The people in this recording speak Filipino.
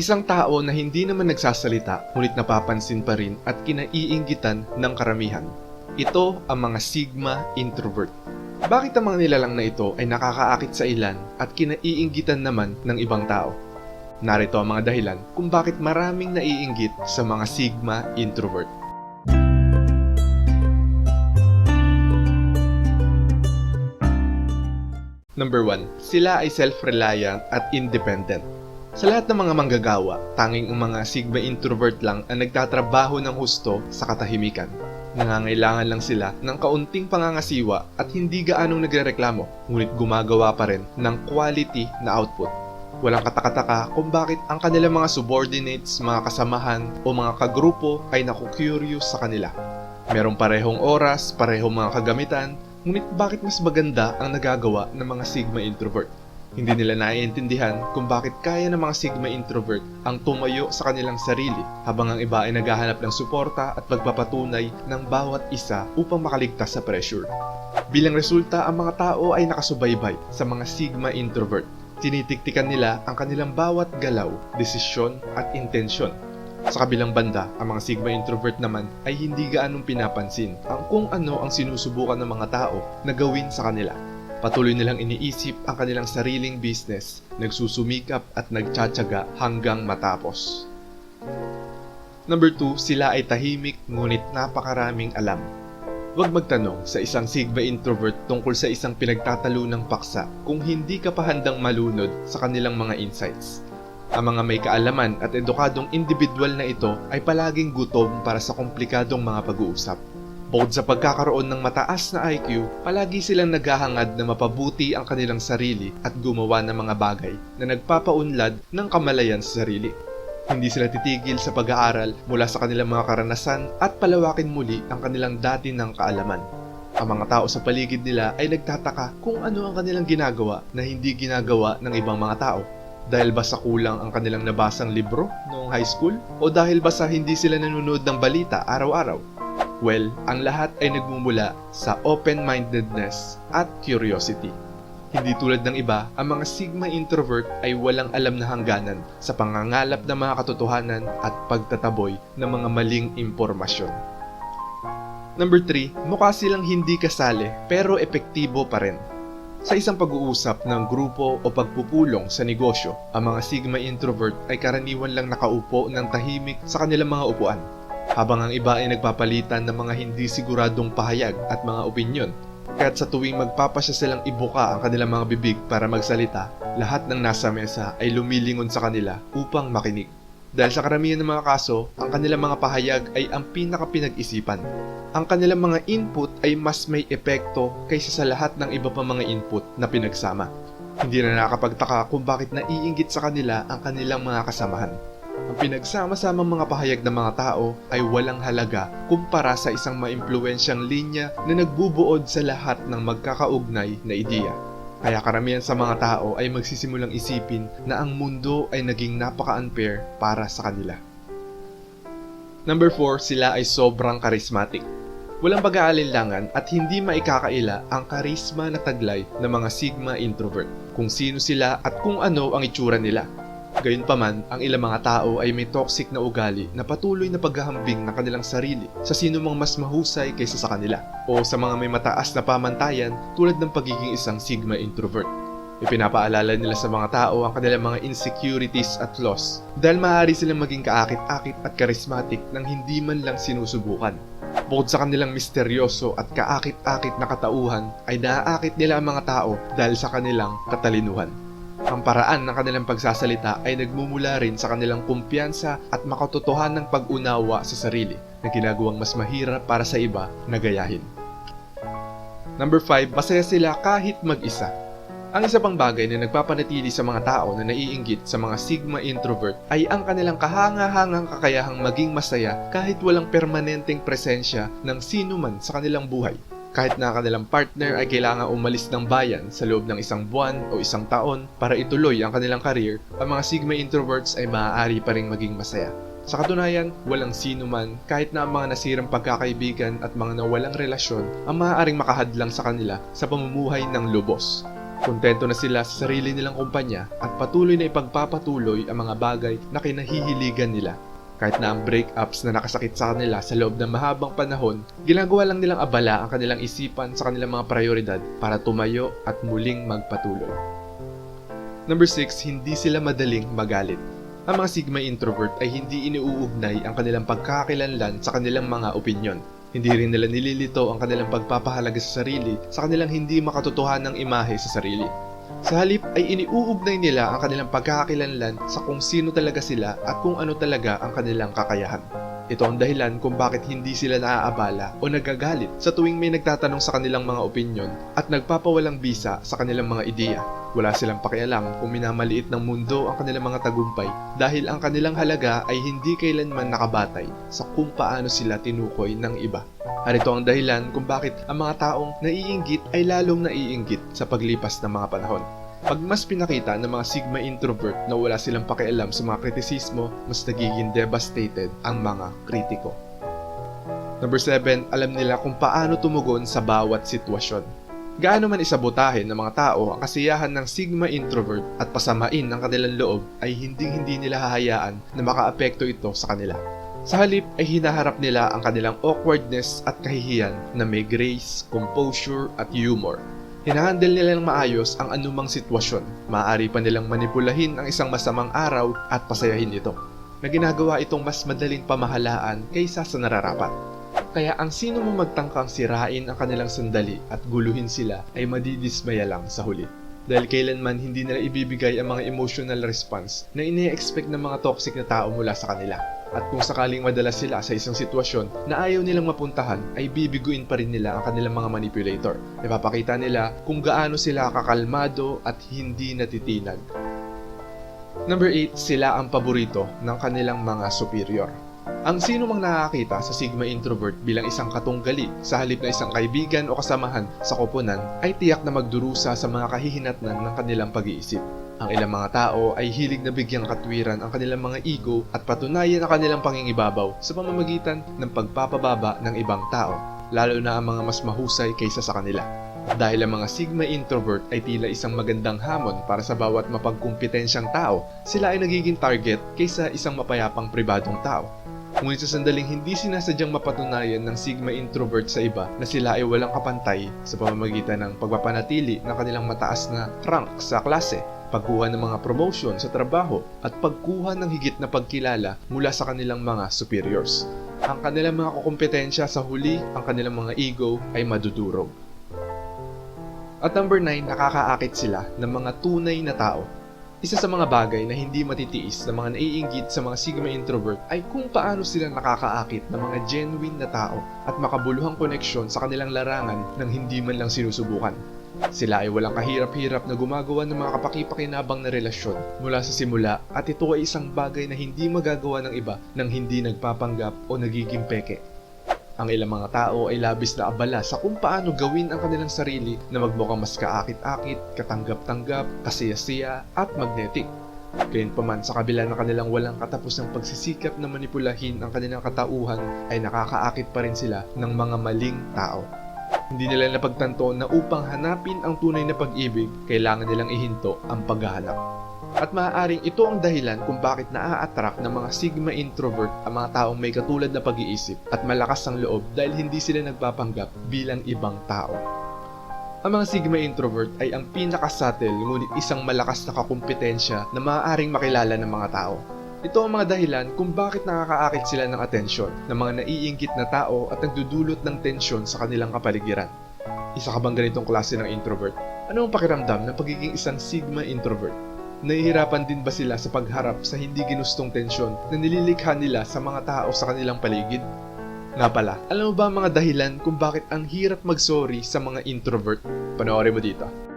Isang tao na hindi naman nagsasalita ngunit napapansin pa rin at kinaiinggitan ng karamihan. Ito ang mga Sigma introvert. Bakit ang mga nilalang na ito ay nakakaakit sa ilan at kinaiinggitan naman ng ibang tao? Narito ang mga dahilan kung bakit maraming naiinggit sa mga Sigma introvert. Number 1. Sila ay self-reliant at independent. Sa lahat ng mga manggagawa, tanging ang mga Sigma introvert lang ang nagtatrabaho ng husto sa katahimikan. Nangangailangan lang sila ng kaunting pangangasiwa at hindi gaanong nagrereklamo, ngunit gumagawa pa rin ng quality na output. Walang katakataka kung bakit ang kanilang mga subordinates, mga kasamahan o mga kagrupo ay naku-curious sa kanila. Merong parehong oras, parehong mga kagamitan, ngunit bakit mas maganda ang nagagawa ng mga Sigma introvert? Hindi nila naiintindihan kung bakit kaya ng mga Sigma introvert ang tumayo sa kanilang sarili habang ang iba ay naghahanap ng suporta at pagpapatunay ng bawat isa upang makaligtas sa pressure. Bilang resulta, ang mga tao ay nakasubaybay sa mga Sigma introvert. Tinitiktikan nila ang kanilang bawat galaw, desisyon at intensyon. Sa kabilang banda, ang mga Sigma introvert naman ay hindi gaanong pinapansin ang kung ano ang sinusubukan ng mga tao na gawin sa kanila. Patuloy nilang iniisip ang kanilang sariling business, nagsusumikap at nagtsatsaga hanggang matapos. Number 2, sila ay tahimik ngunit napakaraming alam. Huwag magtanong sa isang Sigma introvert tungkol sa isang pinagtatalunang paksa kung hindi ka pa handang malunod sa kanilang mga insights. Ang mga may kaalaman at edukadong individual na ito ay palaging gutom para sa komplikadong mga pag-uusap. Bukod sa pagkakaroon ng mataas na IQ, palagi silang naghahangad na mapabuti ang kanilang sarili at gumawa ng mga bagay na nagpapaunlad ng kamalayan sa sarili. Hindi sila titigil sa pag-aaral mula sa kanilang mga karanasan at palawakin muli ang kanilang dati ng kaalaman. Ang mga tao sa paligid nila ay nagtataka kung ano ang kanilang ginagawa na hindi ginagawa ng ibang mga tao. Dahil ba sa kulang ang kanilang nabasang libro noong high school? O dahil ba sa hindi sila nanonood ng balita araw-araw? Well, ang lahat ay nagmumula sa open-mindedness at curiosity. Hindi tulad ng iba, ang mga Sigma introvert ay walang alam na hangganan sa pangangalap ng mga katotohanan at pagtataboy ng mga maling impormasyon. Number 3, mukha silang hindi kasali pero epektibo pa rin. Sa isang pag-uusap ng grupo o pagpupulong sa negosyo, ang mga Sigma introvert ay karaniwan lang nakaupo ng tahimik sa kanilang mga upuan habang ang iba ay nagpapalitan ng mga hindi siguradong pahayag at mga opinyon. Kaya't sa tuwing magpapasya silang ibuka ang kanilang mga bibig para magsalita, lahat ng nasa mesa ay lumilingon sa kanila upang makinig. Dahil sa karamihan ng mga kaso, ang kanilang mga pahayag ay ang pinakapinag-isipan. Ang kanilang mga input ay mas may epekto kaysa sa lahat ng iba pa mga input na pinagsama. Hindi na nakakapagtaka kung bakit naiinggit sa kanila ang kanilang mga kasamahan. Ang pinagsama-samang mga pahayag ng mga tao ay walang halaga kumpara sa isang maimpluwensyang linya na nagbubuod sa lahat ng magkakaugnay na ideya. Kaya karamihan sa mga tao ay magsisimulang isipin na ang mundo ay naging napaka-unfair para sa kanila. Number 4, sila ay sobrang charismatic. Walang pag-aalinlangan at hindi maikakaila ang karisma na taglay ng mga Sigma introvert, kung sino sila at kung ano ang itsura nila. Gayunpaman, ang ilang mga tao ay may toxic na ugali na patuloy na paghahambing ng kanilang sarili sa sino mang mas mahusay kaysa sa kanila o sa mga may mataas na pamantayan tulad ng pagiging isang Sigma introvert. Ipinapaalala nila sa mga tao ang kanilang mga insecurities at flaws dahil maaari silang maging kaakit-akit at charismatic nang hindi man lang sinusubukan. Bukod sa kanilang misteryoso at kaakit-akit na katauhan ay naaakit nila ang mga tao dahil sa kanilang katalinuhan. Ang paraan ng kanilang pagsasalita ay nagmumula rin sa kanilang kumpiyansa at makatotohanang pag-unawa sa sarili na ginagawang mas mahirap para sa iba na gayahin. Number 5, masaya sila kahit mag-isa. Ang isa pang bagay na nagpapanatili sa mga tao na naiinggit sa mga Sigma introvert ay ang kanilang kahanga-hangang kakayahang maging masaya kahit walang permanenteng presensya ng sino man sa kanilang buhay. Kahit na kanilang partner ay kailangan umalis ng bayan sa loob ng isang buwan o isang taon para ituloy ang kanilang career, ang mga Sigma introverts ay maaari pa rin maging masaya. Sa katunayan, walang sino man, kahit na ang mga nasirang pagkakaibigan at mga nawalang relasyon, ang maaaring makahadlang sa kanila sa pamumuhay ng lubos. Kontento na sila sa sarili nilang kumpanya at patuloy na ipagpapatuloy ang mga bagay na kinahihiligan nila. Kahit na ang breakups na nakasakit sa kanila sa loob ng mahabang panahon, ginagawa lang nilang abala ang kanilang isipan sa kanilang mga prioridad para tumayo at muling magpatuloy. Number 6, hindi sila madaling magalit. Ang mga Sigma introvert ay hindi iniuugnay ang kanilang pagkakakilanlan sa kanilang mga opinyon. Hindi rin nila nililito ang kanilang pagpapahalaga sa sarili sa kanilang hindi makatotohanang imahe sa sarili. Sa halip ay iniuugnay nila ang kanilang pagkakakilanlan sa kung sino talaga sila at kung ano talaga ang kanilang kakayahan. Ito ang dahilan kung bakit hindi sila naaabala o nagagalit sa tuwing may nagtatanong sa kanilang mga opinyon at nagpapawalang bisa sa kanilang mga ideya. Wala silang pakialam kung minamaliit ng mundo ang kanilang mga tagumpay dahil ang kanilang halaga ay hindi kailanman nakabatay sa kung paano sila tinukoy ng iba. Harito ang dahilan kung bakit ang mga taong naiinggit ay lalong naiinggit sa paglipas ng mga panahon. Pag mas pinakita ng mga Sigma introvert na wala silang pakialam sa mga kritisismo, mas nagiging devastated ang mga kritiko. Number 7, alam nila kung paano tumugon sa bawat sitwasyon. Gaano man isabotahin ng mga tao ang kasiyahan ng Sigma introvert at pasamain ang kanilang loob ay hindi-hindi nila hahayaan na makaapekto ito sa kanila. Sa halip ay hinaharap nila ang kanilang awkwardness at kahihiyan na may grace, composure at humor. Hinahandle nila ng maayos ang anumang sitwasyon. Maaari pa nilang manipulahin ang isang masamang araw at pasayahin ito. Na ginagawa itong mas madaling pamahalaan kaysa sa nararapat. Kaya ang sino mo magtangkang sirain ang kanilang sandali at guluhin sila ay madidismaya lang sa huli. Dahil kailanman hindi nila ibibigay ang mga emotional response na ine-expect ng mga toxic na tao mula sa kanila. At kung sakaling madala sila sa isang sitwasyon na ayaw nilang mapuntahan, ay bibiguin pa rin nila ang kanilang mga manipulator. Ipapakita nila kung gaano sila kakalmado at hindi natitinag. Number 8, sila ang paborito ng kanilang mga superior. Ang sino mang nakakita sa Sigma introvert bilang isang katunggali sa halip na isang kaibigan o kasamahan sa koponan ay tiyak na magdurusa sa mga kahihinatnan ng kanilang pag-iisip. Ang ilang mga tao ay hilig na bigyang katwiran ang kanilang mga ego at patunayan ang kanilang pangingibabaw sa pamamagitan ng pagpapababa ng ibang tao, lalo na ang mga mas mahusay kaysa sa kanila. Dahil ang mga Sigma introvert ay tila isang magandang hamon para sa bawat mapagkumpetensyang tao, sila ay nagiging target kaysa isang mapayapang pribadong tao. Ngunit sa sandaling hindi sinasadyang mapatunayan ng Sigma introvert sa iba na sila ay walang kapantay sa pamamagitan ng pagpapanatili ng kanilang mataas na rank sa klase, pagkuha ng mga promotion sa trabaho at pagkuha ng higit na pagkilala mula sa kanilang mga superiors. Ang kanilang mga kukumpetensya sa huli, ang kanilang mga ego ay madudurog. At number 9, nakakaakit sila ng mga tunay na tao. Isa sa mga bagay na hindi matitiis ng mga naiinggit sa mga Sigma introvert ay kung paano sila nakakaakit ng mga genuine na tao at makabuluhang koneksyon sa kanilang larangan nang hindi man lang sinusubukan. Sila ay walang kahirap-hirap na gumagawa ng mga kapaki-pakinabang na relasyon mula sa simula at ito ay isang bagay na hindi magagawa ng iba nang hindi nagpapanggap o nagiging peke. Ang ilang mga tao ay labis na abala sa kung paano gawin ang kanilang sarili na magmukhang mas kaakit-akit, katanggap-tanggap, kasiyasiya at magnetic. Gayunpaman sa kabila ng kanilang walang katapusang pagsisikap na manipulahin ang kanilang katauhan ay nakakaakit pa rin sila ng mga maling tao. Hindi nila napagtanto na upang hanapin ang tunay na pag-ibig, kailangan nilang ihinto ang paghahanap. At maaaring ito ang dahilan kung bakit naa-attract ng mga Sigma introvert ang mga taong may katulad na pag-iisip at malakas ang loob dahil hindi sila nagpapanggap bilang ibang tao. Ang mga Sigma introvert ay ang pinakasatel ngunit isang malakas na kakumpetensya na maaaring makilala ng mga tao. Ito ang mga dahilan kung bakit nakakaakit sila ng atensyon ng mga naiinggit na tao at nagdudulot ng tensyon sa kanilang kapaligiran. Isa ka bang ganitong klase ng introvert? Ano ang pakiramdam ng pagiging isang Sigma introvert? Nahihirapan din ba sila sa pagharap sa hindi ginustong tensyon na nililikha nila sa mga tao sa kanilang paligid? Nga pala, alam mo ba ang mga dahilan kung bakit ang hirap mag-sorry sa mga introvert? Panoorin mo dito.